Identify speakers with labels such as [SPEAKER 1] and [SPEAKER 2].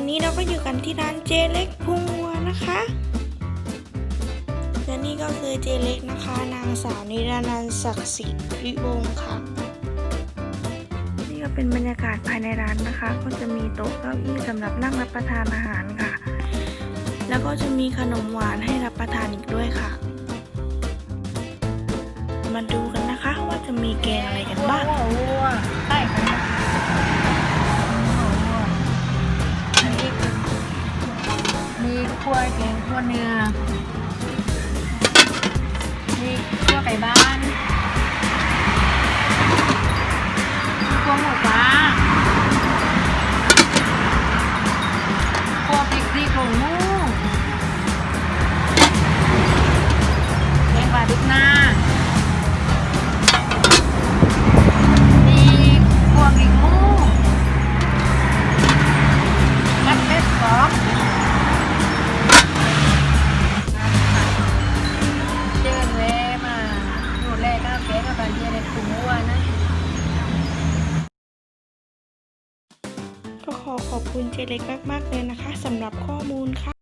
[SPEAKER 1] อนนี้เราก็อยู่กันที่ร้านเจเล็กพุงวัวนะคะ และนี่ก็คือเจเล็กนะคะ นางสาวนิรานันศักดิ์สิริวงค่ะ นี่ก็เป็นบรรยากาศภายในร้านนะคะ ก็จะมีโต๊ะเก้าอี้สำหรับนั่งรับประทานอาหารค่ะ แล้วก็จะมีขนมหวานให้รับประทานอีกด้วยค่ะ มาดูกันนะคะว่าจะมีแกงอะไรกันบ้าง
[SPEAKER 2] คั่วแกงคั่วเนื้อ
[SPEAKER 1] ก็ขอขอบคุณเจเล็กมากๆเลยนะคะสำหรับข้อมูลค่ะ